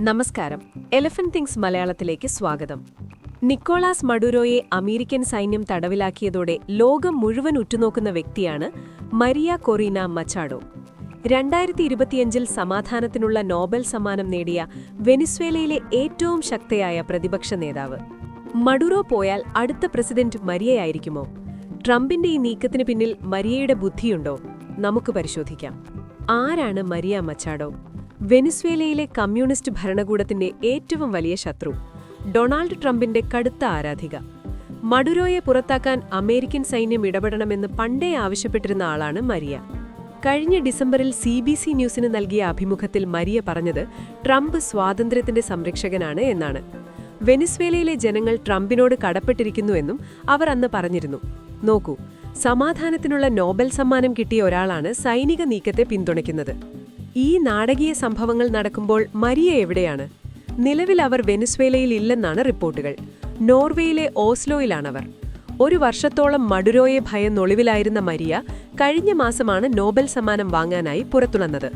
നമസ്കാരം. Elephant things മലയാളത്തിലേക്ക് സ്വാഗതം. നിക്കോളാസ് മഡുരോയെ അമേരിക്കൻ സൈന്യം തടവിലാക്കിയതോടെ ലോകം മുഴുവൻ ഉറ്റുനോക്കുന്ന വ്യക്തിയാണ് മരിയ കൊറീന മച്ചാഡോ. രണ്ടായിരത്തി ഇരുപത്തിയഞ്ചിൽ സമാധാനത്തിനുള്ള നോബൽ സമ്മാനം നേടിയ വെനിസ്വേലയിലെ ഏറ്റവും ശക്തയായ പ്രതിപക്ഷ നേതാവ്. മഡുറോ പോയാൽ അടുത്ത പ്രസിഡന്റ് മരിയയായിരിക്കുമോ? ട്രംപിന്റെ ഈ നീക്കത്തിന് പിന്നിൽ മരിയയുടെ ബുദ്ധിയുണ്ടോ? നമുക്ക് പരിശോധിക്കാം. ആരാണ് മരിയ മച്ചാഡോ? വെനിസ്വേലയിലെ കമ്മ്യൂണിസ്റ്റ് ഭരണകൂടത്തിന്റെ ഏറ്റവും വലിയ ശത്രു ഡൊണാൾഡ് ട്രംപിന്റെ കടുത്ത ആരാധിക. മഡുരോയെ പുറത്താക്കാൻ അമേരിക്കൻ സൈന്യം ഇടപെടണമെന്ന് പണ്ടേ ആവശ്യപ്പെട്ടിരുന്ന ആളാണ് മരിയ. കഴിഞ്ഞ ഡിസംബറിൽ സി ബി സി ന്യൂസിന് നൽകിയ അഭിമുഖത്തിൽ മരിയ പറഞ്ഞത് ട്രംപ് സ്വാതന്ത്ര്യത്തിന്റെ സംരക്ഷകനാണ് എന്നാണ്. വെനിസ്വേലയിലെ ജനങ്ങൾ ട്രംപിനോട് കടപ്പെട്ടിരിക്കുന്നുവെന്നും അവർ അന്ന് പറഞ്ഞിരുന്നു. നോക്കൂ സമാധാനത്തിനുള്ള നോബൽ സമ്മാനം കിട്ടിയ ഒരാളാണ് സൈനിക നീക്കത്തെ പിന്തുണയ്ക്കുന്നത്. ഈ നാടകീയ സംഭവങ്ങൾ നടക്കുമ്പോൾ മരിയ എവിടെയാണ്? നിലവിൽ അവർ വെനിസ്വേലയിൽ ഇല്ലെന്നാണ് റിപ്പോർട്ടുകൾ. നോർവേയിലെ ഓസ്ലോയിലാണവർ. ഒരു വർഷത്തോളം മഡുരോയെ ഭയം ഒളിവിലായിരുന്ന മരിയ കഴിഞ്ഞ മാസമാണ് നോബൽ സമ്മാനം വാങ്ങാനായി പുറത്തുണന്നത്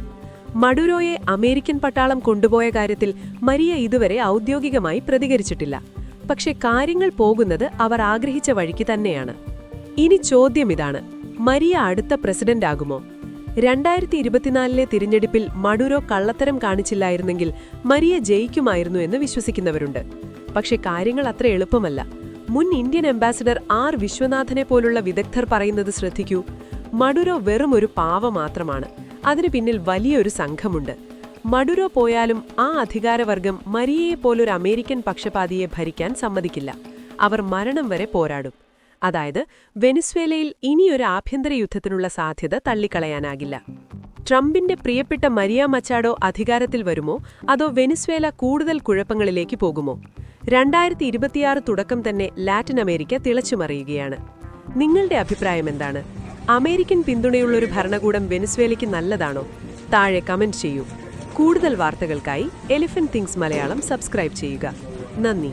മഡുരോയെ അമേരിക്കൻ പട്ടാളം കൊണ്ടുപോയ കാര്യത്തിൽ മരിയ ഇതുവരെ ഔദ്യോഗികമായി പ്രതികരിച്ചിട്ടില്ല. പക്ഷേ കാര്യങ്ങൾ പോകുന്നത് അവർ ആഗ്രഹിച്ച വഴിക്ക് തന്നെയാണ്. ഇനി ചോദ്യം ഇതാണ്. മരിയ അടുത്ത പ്രസിഡന്റ് ആകുമോ രണ്ടായിരത്തി ഇരുപത്തിനാലിലെ തിരഞ്ഞെടുപ്പിൽ മഡുരോ കള്ളത്തരം കാണിച്ചില്ലായിരുന്നെങ്കിൽ മരിയ ജയിക്കുമായിരുന്നു എന്ന് വിശ്വസിക്കുന്നവരുണ്ട്. പക്ഷെ കാര്യങ്ങൾ അത്ര എളുപ്പമല്ല. മുൻ ഇന്ത്യൻ അംബാസിഡർ ആർ വിശ്വനാഥനെ പോലുള്ള വിദഗ്ധർ പറയുന്നത് ശ്രദ്ധിക്കൂ. മഡുരോ വെറും ഒരു പാവ മാത്രമാണ്. അതിനു പിന്നിൽ വലിയൊരു സംഘമുണ്ട്. മഡുരോ പോയാലും ആ അധികാരവർഗം മരിയയെ പോലൊരു അമേരിക്കൻ പക്ഷപാതിയെ ഭരിക്കാൻ സമ്മതിക്കില്ല. അവർ മരണം വരെ പോരാടും. അതായത് വെനിസ്വേലയിൽ ഇനിയൊരു ആഭ്യന്തര യുദ്ധത്തിനുള്ള സാധ്യത തള്ളിക്കളയാനാകില്ല. ട്രംപിന്റെ പ്രിയപ്പെട്ട മരിയ മച്ചാഡോ അധികാരത്തിൽ വരുമോ? അതോ വെനിസ്വേല കൂടുതൽ കുഴപ്പങ്ങളിലേക്ക് പോകുമോ? രണ്ടായിരത്തി ഇരുപത്തിയാറ് തുടക്കം തന്നെ ലാറ്റിൻ അമേരിക്ക തിളച്ചുമറിയുകയാണ്. നിങ്ങളുടെ അഭിപ്രായം എന്താണ്? അമേരിക്കൻ പിന്തുണയുള്ളൊരു ഭരണകൂടം വെനിസ്വേലയ്ക്ക് നല്ലതാണോ? താഴെ കമന്റ് ചെയ്യൂ. കൂടുതൽ വാർത്തകൾക്കായി എലിഫന്റ് തിങ്സ് മലയാളം സബ്സ്ക്രൈബ് ചെയ്യുക. നന്ദി.